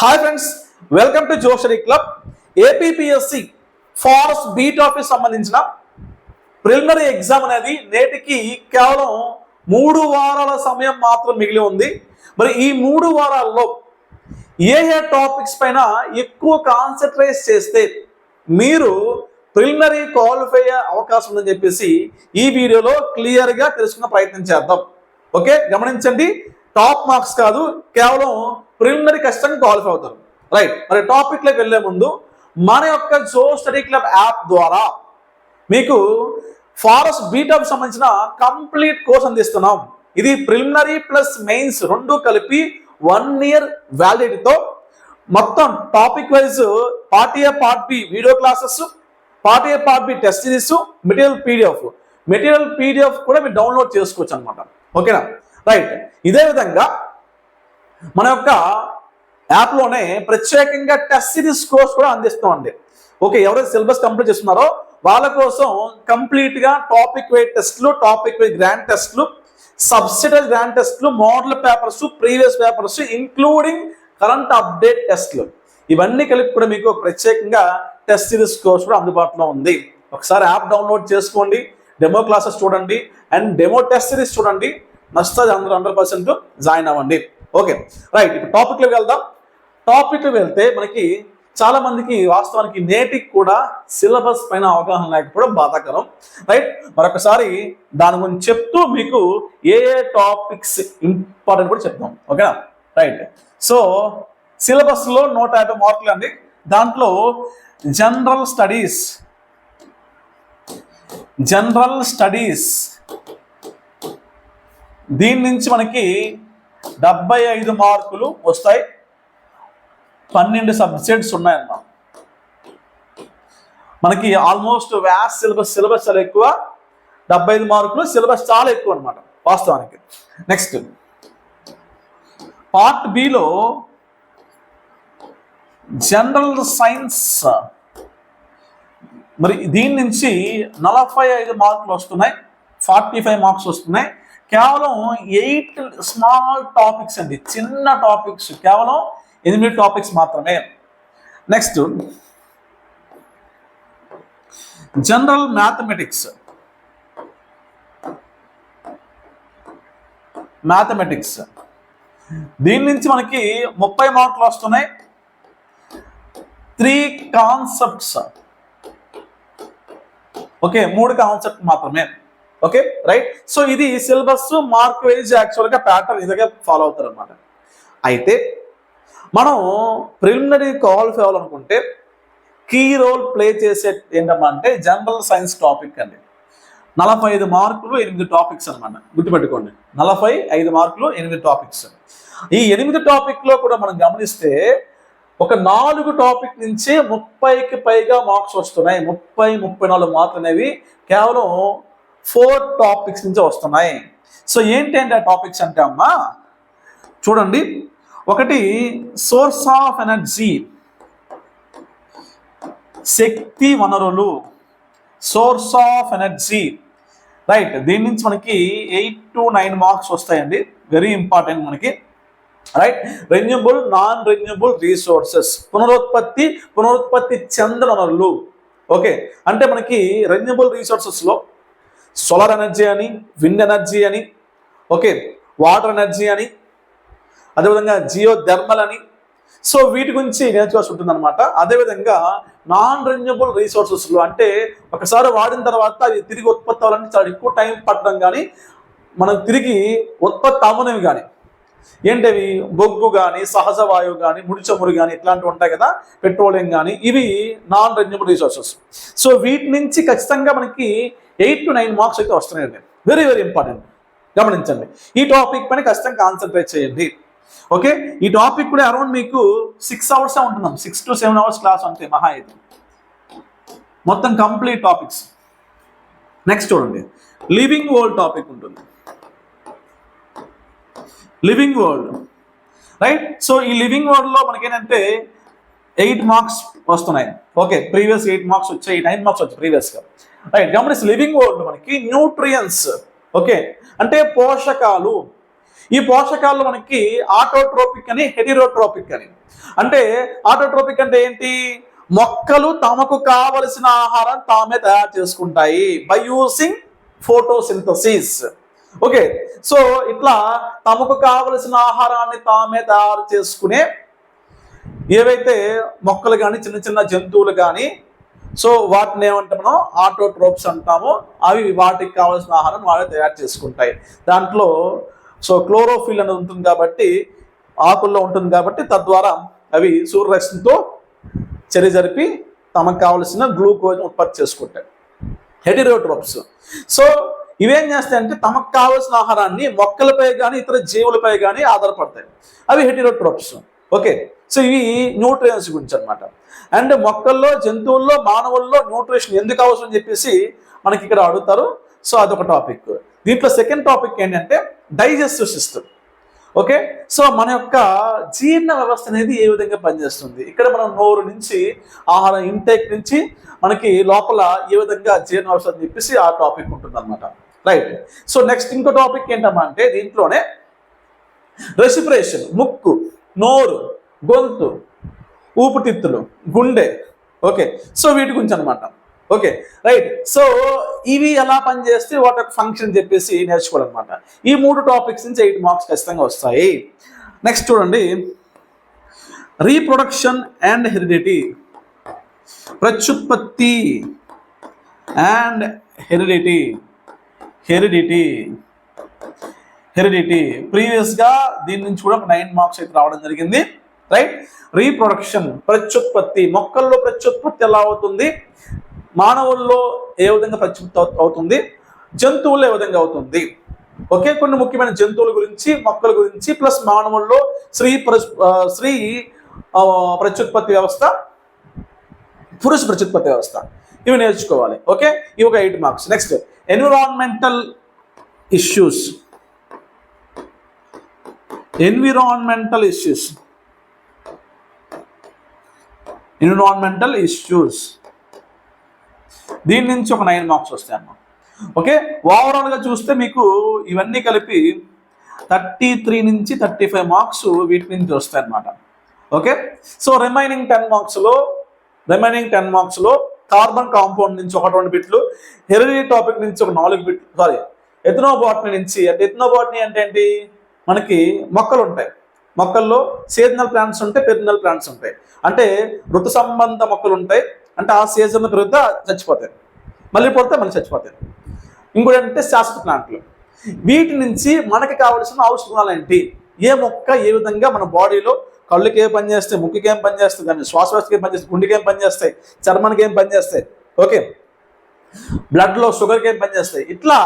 Hi friends welcome to జోషరీ club APPSC forest beat office సంబంధించిన preliminary exam అనేది నేటికి కేవలం మూడు వారాల సమయం మాత్రం మిగిలి ఉంది. మరి ఈ మూడు వారాల్లో ఏ ఏ టాపిక్స్ పైన ఎక్కువ కాన్సన్ట్రేట్ చేస్తే మీరు ప్రిలిమినరీ క్వాలిఫై అయ్యే అవకాశం ఉందని చెప్పేసి ఈ వీడియోలో క్లియర్గా తెలుసుకున్న ప్రయత్నం చేద్దాం. ఓకే గమనించండి. టాప్ మార్క్స్ కాదు కేవలం ప్రిలిమినరీ ఖచ్చితంగా క్వాలిఫై అవుతారు. రైట్? మరి టాపిక్లోకి వెళ్ళే ముందు మన యొక్క జో స్టడీ క్లబ్ యాప్ ద్వారా మీకు ఫారెస్ట్ బీటప్ సంబంధించిన కంప్లీట్ కోర్స్ అందిస్తున్నాం. ఇది ప్రిలిమినరీ ప్లస్ మెయిన్స్ రెండు కలిపి వన్ ఇయర్ వ్యాలిడిటీతో మొత్తం topic wise part A part B video classes part A part B test series material PDF. Material PDF కూడా మీరు డౌన్లోడ్ చేసుకోవచ్చు అనమాట ఓకేనా? రైట్ ఇదే విధంగా మన యొక్క యాప్లోనే ప్రత్యేకంగా టెస్ట్ సిరీస్ కోర్స్ కూడా అందిస్తామండి ఓకే ఎవరైతే సిలబస్ కంప్లీట్ చేస్తున్నారో వాళ్ళ కోసం కంప్లీట్గా టాపిక్ వైజ్ టెస్ట్లు టాపిక్ వైజ్ గ్రాండ్ టెస్ట్లు సబ్సిడల్ గ్రాండ్ టెస్ట్లు model papers previous papers including current update టెస్ట్లు ఇవన్నీ కలిపి కూడా మీకు ప్రత్యేకంగా టెస్ట్ సిరీస్ కోర్స్ కూడా అందుబాటులో ఉంది. ఒకసారి యాప్ డౌన్లోడ్ చేసుకోండి డెమో క్లాసెస్ చూడండి అండ్ డెమో టెస్ట్ సిరీస్ చూడండి. నచ్చుతుంది అందరూ హండ్రెడ్ పర్సెంట్ జాయిన్ అవ్వండి. ఓకే రైట్ ఇప్పుడు టాపిక్లోకి వెళ్దాం. టాపిక్ వెళ్తే మనకి చాలా మందికి వాస్తవానికి నేటికి కూడా సిలబస్ పైన అవగాహన లేకపోవడం బాధాకరం. రైట్ మరొకసారి దాని గురించి చెప్తూ మీకు ఏ ఏ టాపిక్స్ ఇంపార్టెంట్ కూడా చెప్తాం ఓకేనా రైట్ సో సిలబస్లో నూట యాభై మార్కులు అండి. దాంట్లో జనరల్ స్టడీస్ జనరల్ స్టడీస్ దీని నుంచి మనకి డెబ్బై ఐదు మార్కులు వస్తాయి. పన్నెండు సబ్జెక్ట్స్ ఉన్నాయన్నమాట. మనకి ఆల్మోస్ట్ వ్యాస్ సిలబస్ సిలబస్ చాలా ఎక్కువ. డెబ్బై ఐదు మార్కులు సిలబస్ చాలా ఎక్కువ అనమాట వాస్తవానికి. నెక్స్ట్ పార్ట్ బిలో జనరల్ సైన్స్. మరి దీని నుంచి నలభై ఐదు మార్కులు వస్తున్నాయి. ఫార్టీ ఫైవ్ మార్క్స్ వస్తున్నాయి. కేవలం ఎయిట్ స్మాల్ టాపిక్స్ అండి చిన్న టాపిక్స్ కేవలం ఎనిమిది టాపిక్స్ మాత్రమే. Next general mathematics. మ్యాథమెటిక్స్. దీని నుంచి మనకి ముప్పై మార్కులు వస్తున్నాయి. Three concepts. ఓకే మూడు కాన్సెప్ట్ మాత్రమే. ఓకే రైట్ సో ఇది సిలబస్ మార్క్ వైజ్ యాక్చువల్గా ప్యాటర్న్ ఇదిగా ఫాలో అవుతారు అనమాట అయితే మనం ప్రిలిమినరీ క్వాలిఫై అవ్వాలనుకుంటే కీ రోల్ ప్లే చేసే ఏంటమ్మా అంటే జనరల్ సైన్స్ టాపిక్ అండి. నలభై ఐదు మార్కులు ఎనిమిది టాపిక్స్ అనమాట గుర్తుపెట్టుకోండి. నలభై ఐదు మార్కులు ఎనిమిది టాపిక్స్ ఈ ఎనిమిది టాపిక్లో కూడా మనం గమనిస్తే ఒక నాలుగు టాపిక్ నుంచి ముప్పైకి పైగా మార్క్స్ వస్తున్నాయి. ముప్పై ముప్పై నాలుగు మార్కులు అనేవి కేవలం ఫోర్ టాపిక్స్ నుంచి వస్తున్నాయి. సో ఏంటి అంటే ఆ టాపిక్స్ అంటే అమ్మా చూడండి. ఒకటి సోర్స్ ఆఫ్ ఎనర్జీ. శక్తి వనరులు. Source of energy. రైట్ దీని నుంచి మనకి ఎయిట్ టు నైన్ మార్క్స్ వస్తాయండి. వెరీ ఇంపార్టెంట్ మనకి. Right renewable non renewable resources. పునరుత్పత్తి పునరుత్పత్తి చెందిన వనరులు ఓకే అంటే మనకి రెన్యూబుల్ రీసోర్సెస్లో సోలార్ ఎనర్జీ అని విండ్ ఎనర్జీ అని ఓకే వాటర్ ఎనర్జీ అని అదేవిధంగా జియో థర్మల్ అని. సో వీటి గురించి నేర్చుకోవాల్సి ఉంటుంది అనమాట అదేవిధంగా నాన్ రెన్యూబుల్ రీసోర్సెస్లో అంటే ఒకసారి వాడిన తర్వాత అవి తిరిగి ఉత్పత్తి అవ్వాలంటే చాలా ఎక్కువ టైం పట్టడం కానీ మనం తిరిగి ఉత్పత్తి అవ్వనివి కానీ. ఏంటవి? బొగ్గు కానీ సహజ వాయువు కానీ ముడి చమురు కానీ ఇట్లాంటివి ఉంటాయి కదా పెట్రోలియం కానీ ఇవి నాన్ రెన్యూబుల్ రిసోర్సెస్ సో వీటి నుంచి ఖచ్చితంగా మనకి ఎయిట్ టు నైన్ మార్క్స్ అయితే వస్తున్నాయండి. వెరీ వెరీ ఇంపార్టెంట్ గమనించండి. ఈ టాపిక్ పైన ఖచ్చితంగా కాన్సన్ట్రేట్ చేయండి. ఓకే ఈ టాపిక్ కూడా అరౌండ్ మీకు సిక్స్ అవర్స్ ఉంటున్నాం. Six to seven hours class అంతే మహా అయితే. మొత్తం కంప్లీట్ టాపిక్స్ నెక్స్ట్ చూడండి. లివింగ్ వరల్డ్ టాపిక్ ఉంటుంది. లివింగ్ వరల్డ్ రైట్ సో ఈ లివింగ్ వరల్డ్లో మనకేంటంటే ఎయిట్ మార్క్స్ వస్తున్నాయి. ఓకే ప్రీవియస్ ఎయిట్ మార్క్స్ వచ్చాయి. నైన్ మార్క్స్ వచ్చాయి ప్రీవియస్గా రైట్ గమనిస్తే లివింగ్ వరల్డ్ మనకి న్యూట్రియన్స్ ఓకే అంటే పోషకాలు. ఈ పోషకాలు మనకి ఆటోట్రోపిక్ అని హెటిరోట్రోపిక్ అని. అంటే ఆటోట్రోపిక్ అంటే ఏంటి? మొక్కలు తమకు కావలసిన ఆహారం తామే తయారు చేసుకుంటాయి by using photosynthesis okay so ఇట్లా తమకు కావలసిన ఆహారాన్ని తామే తయారు చేసుకునే ఏవైతే మొక్కలు కానీ చిన్న చిన్న జంతువులు కానీ సో వాటిని ఏమంటే మనం? ఆటోట్రోప్స్ అంటాము. అవి వాటికి కావాల్సిన ఆహారం వాళ్ళే తయారు చేసుకుంటాయి. దాంట్లో సో క్లోరోఫిల్ అనేది ఉంటుంది కాబట్టి ఆకుల్లో ఉంటుంది కాబట్టి తద్వారా అవి సూర్యరశ్మితో చర్య జరిపి తమకు కావలసిన గ్లూకోజ్ ఉత్పత్తి చేసుకుంటాయి. హెటిరోట్రోప్స్. సో ఇవేం చేస్తాయంటే తమకు కావలసిన ఆహారాన్ని మొక్కలపై కానీ ఇతర జీవులపై కానీ ఆధారపడతాయి. అవి హెటిరోట్రోప్స్. ఓకే సో ఇవి న్యూట్రియన్స్ గురించి అన్నమాట. అండ్ మొక్కల్లో జంతువుల్లో మానవుల్లో న్యూట్రిషన్ ఎందుకు అవసరం అని చెప్పేసి మనకి ఇక్కడ అడుగుతారు. సో అదొక టాపిక్ దీంట్లో సెకండ్ టాపిక్ ఏంటంటే డైజెస్టివ్ సిస్టమ్ ఓకే సో మన యొక్క జీర్ణ వ్యవస్థ అనేది ఏ విధంగా పనిచేస్తుంది? ఇక్కడ మనం నోరు నుంచి ఆహారం ఇంటేక్ నుంచి మనకి లోపల ఏ విధంగా జీర్ణ వ్యవస్థ అని చెప్పేసి ఆ టాపిక్ ఉంటుంది అనమాట రైట్ సో నెక్స్ట్ ఇంకో టాపిక్ ఏంటమ్మా అంటే దీంట్లోనే రెసిపరేషన్ ముక్కు. నోరు గొంతు ఊపిరితిత్తులు గుండె. ఓకే. సో వీటి గురించి అనమాట ఓకే. రైట్. సో ఇవి ఎలా పనిచేస్తే వాటి యొక్క ఫంక్షన్ చెప్పేసి నేర్చుకోవాలన్నమాట. ఈ మూడు టాపిక్స్ నుంచి ఎయిట్ మార్క్స్ ఖచ్చితంగా వస్తాయి. నెక్స్ట్ చూడండి. రీప్రొడక్షన్ అండ్ హెరిడిటీ ప్రత్యుత్పత్తి అండ్ హెరిడిటీ హెరిడిటీ హెరిడిటీ. ప్రీవియస్గా దీని నుంచి కూడా నైన్ మార్క్స్ అయితే రావడం జరిగింది. రైట్? రీప్రొడక్షన్ ప్రత్యుత్పత్తి. మొక్కల్లో ప్రత్యుత్పత్తి ఎలా అవుతుంది? మానవుల్లో ఏ విధంగా ప్రత్యుత్పత్తి అవుతుంది? జంతువుల్లో ఏ విధంగా అవుతుంది? ఒకే కొన్ని ముఖ్యమైన జంతువుల గురించి మొక్కల గురించి ప్లస్ మానవుల్లో స్త్రీ స్త్రీ ప్రత్యుత్పత్తి వ్యవస్థ పురుష ప్రత్యుత్పత్తి వ్యవస్థ. ఇవి నేర్చుకోవాలి. ఓకే? ఇవి ఒక eight marks. Next environmental issues. Environmental issues environmental issues దీని నుంచి ఒక నైన్ మార్క్స్ వస్తాయి అన్నమాట. ఓకే ఓవరాల్గా చూస్తే మీకు ఇవన్నీ కలిపి థర్టీ త్రీ నుంచి థర్టీ ఫైవ్ మార్క్స్ వీటి నుంచి వస్తాయి అన్నమాట. ఓకే సో రిమైనింగ్ టెన్ మార్క్స్లో రిమైనింగ్ టెన్ మార్క్స్లో కార్బన్ కాంపౌండ్ నుంచి ఒక రెండు బిట్లు హెరీ టాపిక్ నుంచి ఒక నాలుగు బిట్లు సారీ ఎథనోబాట్నీ నుంచి అంటే ఎథనోబాట్నీ అంటే ఏంటి? మనకి మొక్కలు ఉంటాయి. మొక్కల్లో సీజనల్ ప్లాంట్స్ ఉంటాయి పెరినల్ ప్లాంట్స్ ఉంటాయి. అంటే ఋతు సంబంధ మొక్కలు ఉంటాయి. అంటే ఆ సీజన్ పెరుగుతా చచ్చిపోతాయి. మళ్ళీ పడితే మళ్ళీ చచ్చిపోతాయి. ఇంకోటి అంటే శాశ్వత ప్లాంట్లు. వీటి నుంచి మనకి కావలసిన ఔషధాలు ఏంటి? ఏ మొక్క ఏ విధంగా మన బాడీలో కళ్ళకి ఏం పని చేస్తాయి ముక్కుకి ఏం పని చేస్తాయి కానీ ఏం పనిచేస్తాయి గుండెకి ఏం పనిచేస్తాయి చర్మానికి ఏం పనిచేస్తాయి ఓకే. బ్లడ్లో షుగర్కి ఏం పనిచేస్తాయి ఇట్లా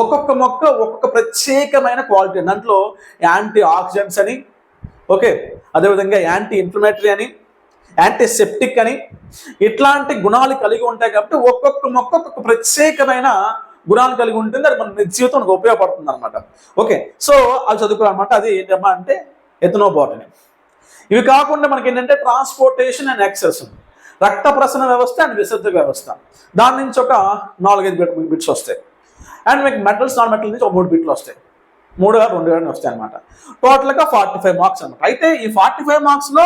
ఒక్కొక్క మొక్క ఒక్కొక్క ప్రత్యేకమైన క్వాలిటీ. దాంట్లో యాంటీ ఆక్సిడెంట్స్ అని ఓకే అదేవిధంగా యాంటీ ఇన్ఫ్లమేటరీ అని యాంటీసెప్టిక్ అని ఇట్లాంటి గుణాలు కలిగి ఉంటాయి కాబట్టి ఒక్కొక్క మొక్క ఒక్కొక్క ప్రత్యేకమైన గుణాలు కలిగి ఉంటుంది. అది మన జీవితానికి ఉపయోగపడుతుంది అనమాట ఓకే సో అవి చదువుకోవాలన్నమాట. అది ఏంటమ్మా అంటే ఎథనోబాటనీ. ఇవి కాకుండా మనకి ఏంటంటే ట్రాన్స్పోర్టేషన్ అండ్ యాక్సెస్. రక్త ప్రసరణ వ్యవస్థ అండ్ విసర్జ వ్యవస్థ. దాని నుంచి ఒక నాలుగైదు బిట్స్ వస్తాయి. అండ్ మీకు మెటల్స్ నాన్ మెటల్ నుంచి ఒక మూడు బిట్లు వస్తాయి. మూడు రెండు వేలని వస్తాయి అనమాట టోటల్గా ఫార్టీ ఫైవ్ మార్క్స్ అనమాట అయితే ఈ ఫార్టీ ఫైవ్ మార్క్స్లో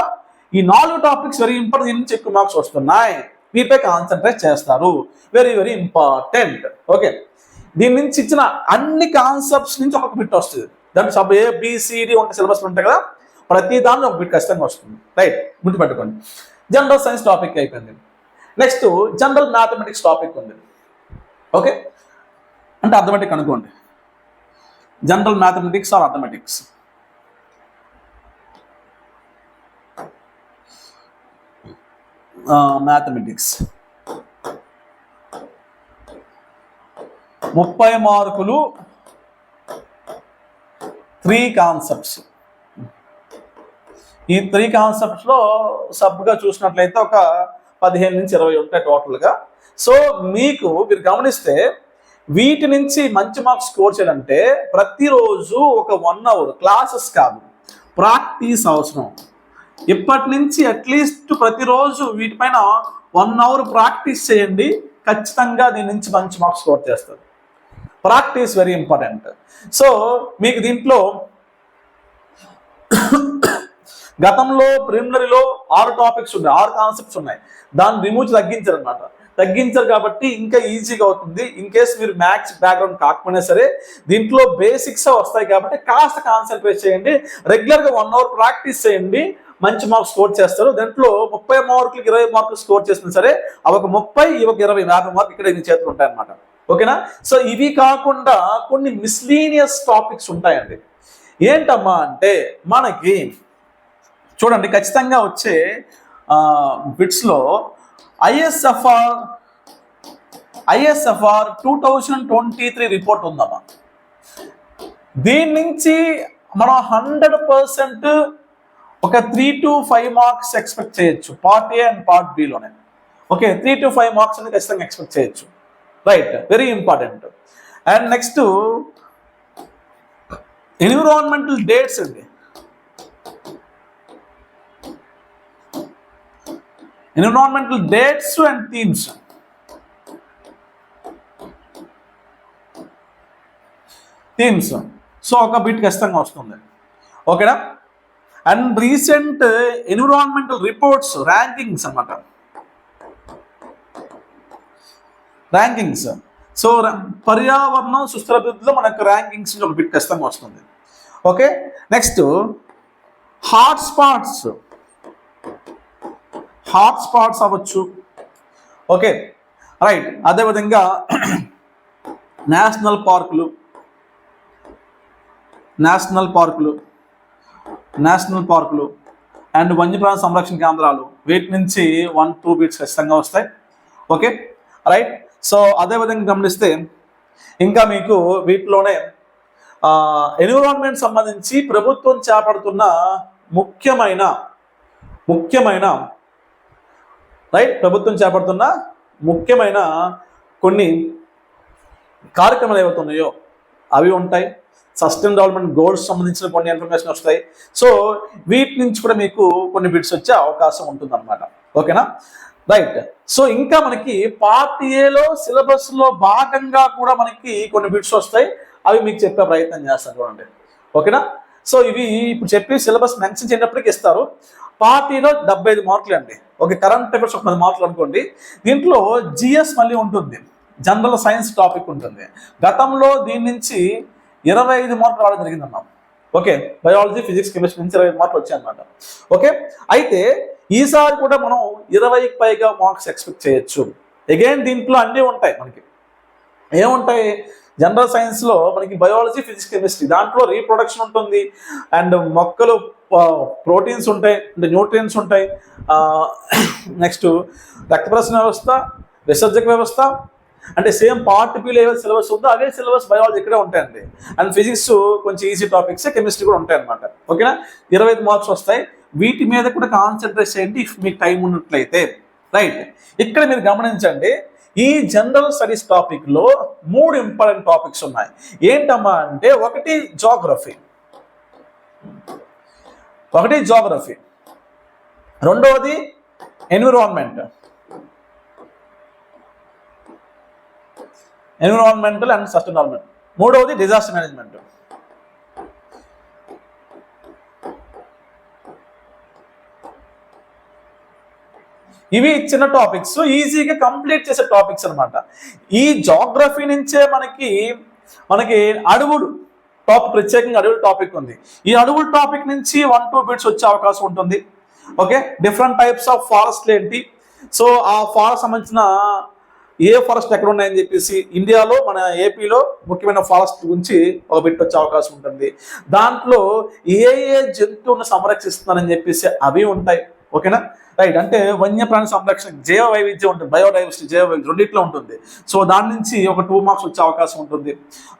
ఈ నాలుగు టాపిక్స్ వెరీ ఇంపార్టెంట్ నుంచి ఎక్కువ మార్క్స్ వస్తున్నాయి. వీటిపై కాన్సన్ట్రేట్ చేస్తారు. వెరీ వెరీ ఇంపార్టెంట్ ఓకే దీని నుంచి ఇచ్చిన అన్ని కాన్సెప్ట్స్ నుంచి ఒక బిట్ వస్తుంది. దాని సబ్ ఏ బీసీడీ ఉంటే సిలబస్ ఉంటాయి కదా? ప్రతి దానిలో ఒక బిట్ ఖచ్చితంగా వస్తుంది. రైట్ గుర్తుపెట్టుకోండి. జనరల్ సైన్స్ టాపిక్ అయిపోయింది. నెక్స్ట్ జనరల్ మ్యాథమెటిక్స్ టాపిక్ ఉంది. ఓకే అంటే అర్థమెటిక్ అనుకోండి. General mathematics or arithmetics mathematics ముప్పై మార్కులు త్రీ కాన్సెప్ట్స్ ఈ త్రీ కాన్సెప్ట్స్లో సబ్గా చూసినట్లయితే ఒక పదిహేను నుంచి ఇరవై ఉంటాయి టోటల్గా సో మీకు మీరు గమనిస్తే వీటి నుంచి మంచి మార్క్స్ స్కోర్ చేయాలంటే ప్రతిరోజు ఒక వన్ అవర్ క్లాసెస్ కాదు. ప్రాక్టీస్ అవసరం. ఇప్పటి నుంచి అట్లీస్ట్ ప్రతిరోజు వీటిపైన వన్ అవర్ ప్రాక్టీస్ చేయండి. ఖచ్చితంగా దీని నుంచి మంచి మార్క్స్ స్కోర్ చేస్తారు. ప్రాక్టీస్ వెరీ ఇంపార్టెంట్ సో మీకు దీంట్లో గతంలో ప్రిలిమినరీలో ఆరు టాపిక్స్ ఉన్నాయి. ఆరు కాన్సెప్ట్స్ ఉన్నాయి. దాన్ని రిమూవ్ తగ్గించారు అనమాట తగ్గించారు కాబట్టి ఇంకా ఈజీగా అవుతుంది. ఇన్ కేస్ మీరు మ్యాథ్స్ బ్యాక్గ్రౌండ్ కాకపోయినా సరే దీంట్లో బేసిక్స్ వస్తాయి కాబట్టి కాస్త కాన్సన్ట్రేట్ చేయండి. రెగ్యులర్గా వన్ అవర్ ప్రాక్టీస్ చేయండి. మంచి మార్క్స్ స్కోర్ చేస్తారు. దాంట్లో ముప్పై మార్కులకి ఇరవై మార్కులు స్కోర్ చేసినా సరే అవి ఒక ముప్పై ఇవి ఒక ఇరవై యాభై మార్కులు ఇక్కడ మీ చేతులు ఉంటాయి అనమాట ఓకేనా? సో ఇవి కాకుండా కొన్ని మిస్లీనియస్ టాపిక్స్ ఉంటాయండి. ఏంటమ్మా అంటే మనకి చూడండి ఖచ్చితంగా వచ్చే బిట్స్లో ISFR ISFR two thousand twenty three report ఉందమ్మా. దీని నుంచి మనం హండ్రెడ్ పర్సెంట్ ఒక three to five marks expect చేయొచ్చు part A and part బిలోనే okay three to five marks అనేది ఖచ్చితంగా ఎక్స్పెక్ట్ చేయొచ్చు. Right very important and next environmental dates అండి. Environmental dates and themes themes so ఒక బిట్ ఖచ్చితంగా వస్తుంది. ఓకేనా and recent environmental reports rankings అన్నమాట. ర్యాంకింగ్స్ సో పర్యావరణం సుస్థిర అభివృద్ధిలో మనకు ర్యాంకింగ్స్ ఒక బిట్ ఖచ్చితంగా వస్తుంది. Okay next hot spots hot spots అవ్వచ్చు. Okay right. అదేవిధంగా నేషనల్ పార్కులు నేషనల్ పార్కులు నేషనల్ పార్కులు అండ్ వన్యప్రాణ సంరక్షణ కేంద్రాలు వీటి నుంచి వన్ టూ బీట్స్ ఖచ్చితంగా వస్తాయి. Okay right. సో అదేవిధంగా గమనిస్తే ఇంకా మీకు వీటిలోనే ఎన్విరాన్మెంట్ సంబంధించి ప్రభుత్వం చేపడుతున్న ముఖ్యమైన ముఖ్యమైన రైట్? ప్రభుత్వం చేపడుతున్న ముఖ్యమైన కొన్ని కార్యక్రమాలు ఏవైతున్నాయో అవి ఉంటాయి. సస్టైన్ డెవలప్మెంట్ గోల్స్ సంబంధించిన కొన్ని ఇన్ఫర్మేషన్ వస్తాయి. సో వీటి నుంచి కూడా మీకు కొన్ని బిట్స్ వచ్చే అవకాశం ఉంటుంది అనమాట ఓకేనా? రైట్. సో ఇంకా మనకి పార్ట్ ఏలో సిలబస్లో భాగంగా కూడా మనకి కొన్ని బిట్స్ వస్తాయి. అవి మీకు చెప్పే ప్రయత్నం చేస్తాను చూడండి. ఓకేనా? సో ఇవి ఇప్పుడు చెప్పి సిలబస్ మెన్షన్ చేయనప్పటికీ ఇస్తారు. పార్టీలో డెబ్బై ఐదు మార్కులు అండి. ఓకే కరెంట్ అఫేర్స్ ఒక పది మార్కులు అనుకోండి. దీంట్లో జిఎస్ మళ్ళీ ఉంటుంది. జనరల్ సైన్స్ టాపిక్ ఉంటుంది. గతంలో దీని నుంచి ఇరవై ఐదు మార్కులు రావడం జరిగింది అన్నాం ఓకే బయాలజీ ఫిజిక్స్ కెమిస్ట్రీ నుంచి ఇరవై మార్కులు వచ్చాయన్నమాట. ఓకే అయితే ఈసారి కూడా మనం ఇరవైకి పైగా మార్క్స్ ఎక్స్పెక్ట్ చేయొచ్చు. అగైన్ దీంట్లో అన్నీ ఉంటాయి మనకి. ఏముంటాయి? జనరల్ సైన్స్లో మనకి బయాలజీ ఫిజిక్స్ కెమిస్ట్రీ దాంట్లో రీప్రొడక్షన్ ఉంటుంది. అండ్ మొక్కలు ప్రోటీన్స్ ఉంటాయి అంటే న్యూట్రియన్స్ ఉంటాయి. నెక్స్ట్ రక్తప్రసన వ్యవస్థ విసర్జక వ్యవస్థ అంటే same part B level syllabus ఉందో అదే సిలబస్ బయాలజీ ఇక్కడే ఉంటాయండి. అండ్ ఫిజిక్స్ కొంచెం ఈజీ టాపిక్స్ కెమిస్ట్రీ కూడా ఉంటాయి అనమాట ఓకేనా? ఇరవై ఐదు మార్క్స్ వస్తాయి. వీటి మీద కూడా కాన్సన్ట్రేట్ చేయండి ఇఫ్ మీకు టైం ఉన్నట్లయితే. రైట్. ఇక్కడ మీరు గమనించండి ఈ జనరల్ స్టడీస్ టాపిక్లో మూడు ఇంపార్టెంట్ టాపిక్స్ ఉన్నాయి. ఏంటమ్మా అంటే ఒకటి జాగ్రఫీ. ఒకటి జాగ్రఫీ. రెండవది ఎన్విరాన్మెంట్. ఎన్విరాన్మెంటల్ అండ్ సస్టైనబుల్ మూడవది డిజాస్టర్ మేనేజ్మెంట్. ఇవి చిన్న టాపిక్స్ ఈజీగా కంప్లీట్ చేసే టాపిక్స్ అన్నమాట. ఈ జాగ్రఫీ నుంచే మనకి మనకి అడవులు టాప్ ప్రత్యేకంగా అడవుల టాపిక్ ఉంది. ఈ అడవుల టాపిక్ నుంచి వన్ టూ బిట్స్ వచ్చే అవకాశం ఉంటుంది. Okay different types of forest ఏంటి? సో ఆ ఫారెస్ట్ సంబంధించిన ఏ ఫారెస్ట్ ఎక్కడ ఉన్నాయని చెప్పేసి ఇండియాలో మన ఏపీలో ముఖ్యమైన ఫారెస్ట్ గురించి ఒక బిట్ వచ్చే అవకాశం ఉంటుంది. దాంట్లో ఏ ఏ జంతువులను సంరక్షిస్తున్నారని చెప్పేసి అవి ఉంటాయి. ఓకేనా? రైట్ అంటే వన్యప్రాణి సంరక్షణ జీవ వైవిధ్యం ఉంటుంది బయోడైవర్సిటీ జీవ వైవిధ్యం రెండిట్లో ఉంటుంది. సో దాని నుంచి ఒక టూ మార్క్స్ వచ్చే అవకాశం ఉంటుంది.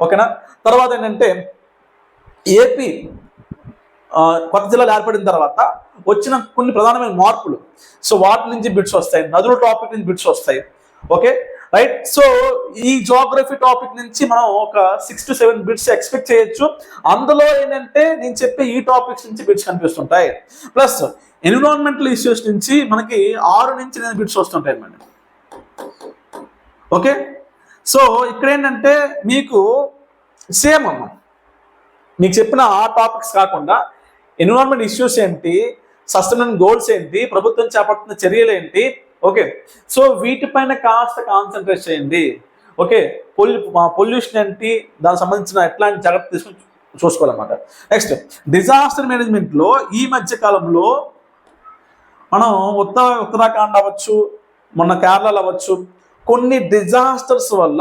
ఓకేనా? తర్వాత ఏంటంటే ఏపీ కొత్త జిల్లాలు ఏర్పడిన తర్వాత వచ్చిన కొన్ని ప్రధానమైన మార్పులు. సో వాటి నుంచి బిట్స్ వస్తాయి నదుల టాపిక్ నుంచి బిట్స్ వస్తాయి. ఓకే రైట్ సో ఈ జోగ్రఫీ టాపిక్ నుంచి మనం ఒక six to seven bits expect చేయొచ్చు. అందులో ఏంటంటే నేను చెప్పే ఈ టాపిక్స్ నుంచి బిట్స్ కనిపిస్తుంటాయి. ప్లస్ ఎన్విరాన్మెంటల్ ఇష్యూస్ నుంచి మనకి ఆరు నుంచి ఎనిమిది బిట్స్ వస్తుంటాయి అన్నమాట. ఓకే? సో ఇక్కడ ఏంటంటే మీకు సేమ్ అమ్మ. మీకు చెప్పిన ఆ టాపిక్స్ కాకుండా ఎన్విరాన్మెంట్ ఇష్యూస్ ఏంటి సస్టైనబుల్ గోల్స్ ఏంటి ప్రభుత్వం చేపడుతున్న చర్యలు ఏంటి ఓకే? సో వీటిపైన కాస్త కాన్సన్ట్రేట్ చేయండి. ఓకే? పొల్యూ పొల్యూషన్ ఏంటి దానికి సంబంధించిన ఎట్లాంటి జాగ్రత్త తీసుకుని చూసుకోవాలన్నమాట. నెక్స్ట్ డిజాస్టర్ మేనేజ్మెంట్లో ఈ మధ్య కాలంలో మనం ఉత్తర ఉత్తరాఖండ్ అవ్వచ్చు మొన్న కేరళలో అవ్వచ్చు కొన్ని డిజాస్టర్స్ వల్ల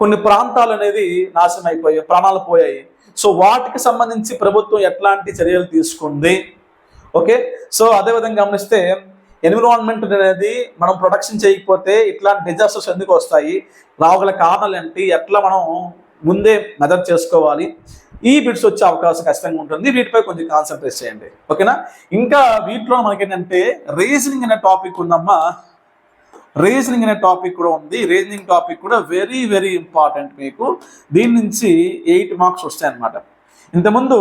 కొన్ని ప్రాంతాలు అనేది నాశనం అయిపోయాయి ప్రాణాలు పోయాయి. సో వాటికి సంబంధించి ప్రభుత్వం ఎట్లాంటి చర్యలు తీసుకుంది? ఓకే? సో అదేవిధంగా గమనిస్తే ఎన్విరాన్మెంట్ అనేది మనం ప్రొడక్షన్ చేయకపోతే ఇట్లాంటి డిజాస్టర్స్ ఎందుకు వస్తాయి? రావగల కారణాలు ఏంటి? ఎట్లా మనం ముందే మెదర్ చేసుకోవాలి? ఈ బిట్స్ వచ్చే అవకాశం ఖచ్చితంగా ఉంటుంది. వీటిపై కొంచెం కాన్సన్ట్రేట్ చేయండి. ఓకేనా? ఇంకా వీటిలో మనకి ఏంటంటే రీజనింగ్ అనే టాపిక్ ఉందమ్మా. రీజనింగ్ అనే టాపిక్ కూడా ఉంది. రీజనింగ్ టాపిక్ కూడా వెరీ వెరీ ఇంపార్టెంట్ మీకు. దీని నుంచి ఎయిట్ మార్క్స్ వస్తాయి అన్నమాట ఇంతకుముందు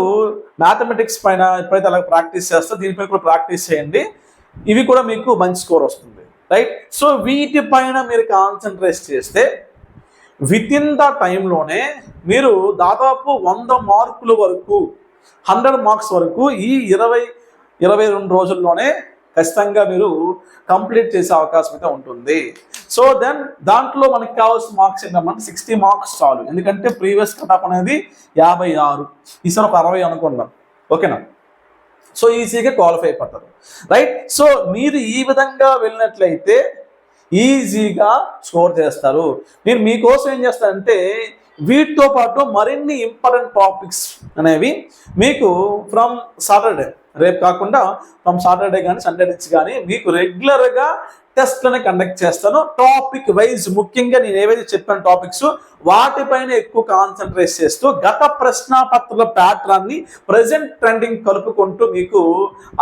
మ్యాథమెటిక్స్ పైన ఎప్పుడైతే అలా ప్రాక్టీస్ చేస్తో దీనిపై కూడా ప్రాక్టీస్ చేయండి. ఇవి కూడా మీకు మంచి స్కోర్ వస్తుంది. రైట్ సో వీటిపైన మీరు కాన్సన్ట్రేట్ చేస్తే విత్ ఇన్ ద టైంలోనే మీరు దాదాపు వంద మార్కుల వరకు హండ్రెడ్ మార్క్స్ వరకు ఈ ఇరవై ఇరవై రెండు రోజుల్లోనే ఖచ్చితంగా మీరు కంప్లీట్ చేసే అవకాశం అయితే ఉంటుంది. సో దెన్ దాంట్లో మనకి కావాల్సిన మార్క్స్ ఏంటంటే సిక్స్టీ మార్క్స్ చాలు. ఎందుకంటే ప్రీవియస్ కటాప్ అనేది యాభై ఆరు. ఈసారి ఒక అరవై అనుకుందాం. ఓకేనా సో ఈజీగా క్వాలిఫై అయిపోతారు. రైట్ సో మీరు ఈ విధంగా వెళ్ళినట్లయితే ఈజీగా స్కోర్ చేస్తారు. నేను మీకోసం ఏం చేస్తానంటే వీటితో పాటు మరిన్ని ఇంపార్టెంట్ టాపిక్స్ అనేవి మీకు ఫ్రమ్ సాటర్డే. రేపు కాకుండా ఫ్రమ్ సాటర్డే కానీ సండే నుంచి కానీ మీకు రెగ్యులర్గా టెస్ట్లను కండక్ట్ చేస్తాను. టాపిక్ వైజ్ ముఖ్యంగా నేను ఏవైతే చెప్పిన టాపిక్స్ వాటిపైన ఎక్కువ కాన్సన్ట్రేట్ చేస్తూ గత ప్రశ్నాపత్రాల ప్యాటర్న్ని ప్రజెంట్ ట్రెండింగ్ కలుపుకుంటూ మీకు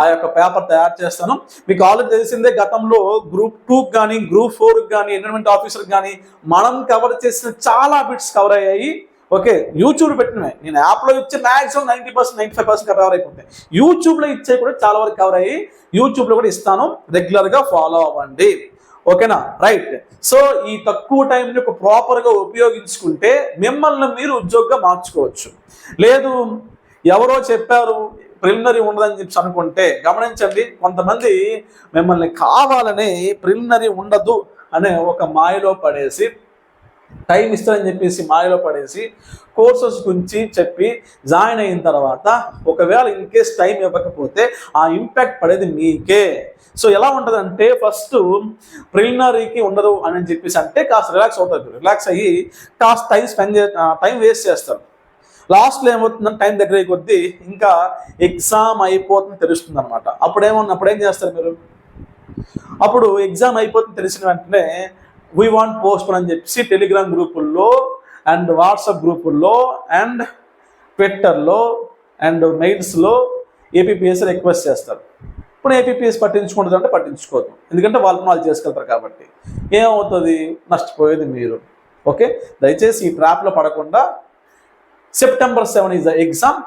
ఆ యొక్క పేపర్ తయారు చేస్తాను. మీకు ఆల్రెడీ తెలిసిందే గతంలో గ్రూప్ టూకి కానీ గ్రూప్ ఫోర్కి కానీ ఎన్విరాన్మెంట్ ఆఫీసర్కి కానీ మనం కవర్ చేసిన చాలా బిట్స్ కవర్ అయ్యాయి. ఓకే యూట్యూబ్ పెట్టినవే. నేను యాప్లో ఇచ్చే maximum ninety percent ninety five percent cover అయిపోతాయి యూట్యూబ్లో ఇచ్చే కూడా చాలా వరకు కవర్ అయ్యి యూట్యూబ్లో కూడా ఇస్తాను. రెగ్యులర్గా ఫాలో అవ్వండి. ఓకేనా? రైట్ సో ఈ తక్కువ టైంని ఒక ప్రాపర్గా ఉపయోగించుకుంటే మిమ్మల్ని మీరు ఉద్యోగంగా మార్చుకోవచ్చు. లేదు ఎవరో చెప్పారు ప్రిలిమినరీ ఉండదని చెప్పి అనుకుంటే గమనించండి. కొంతమంది మిమ్మల్ని కావాలని ప్రిలిమినరీ ఉండదు అనే ఒక మాయలో పడేసి టైం ఇస్తారని చెప్పేసి మాయలో పడేసి కోర్సెస్ గురించి చెప్పి జాయిన్ అయిన తర్వాత ఒకవేళ ఇన్ కేస్ టైం ఇవ్వకపోతే ఆ ఇంపాక్ట్ పడేది మీకే. సో ఎలా ఉంటుందంటే ఫస్ట్ ప్రిలినరీకి ఉండదు అని చెప్పేసి అంటే కాస్త రిలాక్స్ అవుతారు. రిలాక్స్ అయ్యి కాస్త టైం స్పెండ్ చే టైం వేస్ట్ చేస్తారు. లాస్ట్లో ఏమవుతుందంటే టైం దగ్గర కొద్దీ ఇంకా ఎగ్జామ్ అయిపోతుంది తెలుస్తుంది అనమాట అప్పుడు ఏమన్నా అప్పుడు ఏం చేస్తారు మీరు? అప్పుడు ఎగ్జామ్ అయిపోతుంది తెలిసిన వెంటనే వీ వాంట్ పోస్ట్ అని చెప్పేసి టెలిగ్రామ్ గ్రూపుల్లో అండ్ వాట్సాప్ గ్రూపుల్లో అండ్ ట్విట్టర్లో అండ్ మెయిల్స్లో ఏపీపీఎస్ రిక్వెస్ట్ చేస్తారు. ఇప్పుడు ఏపీపీఎస్ పట్టించుకుంటుంది అంటే పట్టించుకోదు. ఎందుకంటే వాళ్ళు వాళ్ళు చేసుకెళ్తారు కాబట్టి. ఏమవుతుంది? నష్టపోయేది మీరు. ఓకే? దయచేసి ఈ ట్రాప్లో పడకుండా September seven is the exam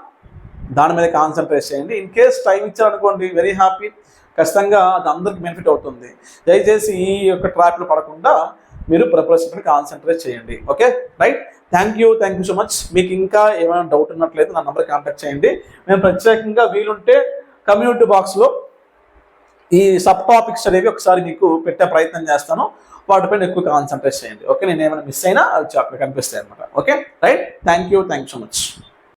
దాని మీద కాన్సన్ట్రేట్ చేయండి. ఇన్ కేస్ టైం ఇచ్చారనుకోండి వెరీ హ్యాపీ ఖచ్చితంగా అది అందరికి బెనిఫిట్ అవుతుంది. దయచేసి ఈ యొక్క ట్రాప్లో పడకుండా మీరు ప్రిపరేషన్ మీద కాన్సన్ట్రేట్ చేయండి. Okay right thank you thank you so much మీకు ఇంకా ఏమైనా డౌట్ ఉన్నట్లయితే నా నెంబర్ కాంటాక్ట్ చేయండి. నేను ప్రత్యేకంగా వీలుంటే కమ్యూనిటీ బాక్స్లో ఈ సబ్ టాపిక్స్ అనేవి ఒకసారి మీకు పెట్టే ప్రయత్నం చేస్తాను. వాటిపైన ఎక్కువ కాన్సన్ట్రేట్ చేయండి. ఓకే నేను ఏమైనా మిస్ అయినా అవి కనిపిస్తాయి అనమాట okay right thank you thank you so much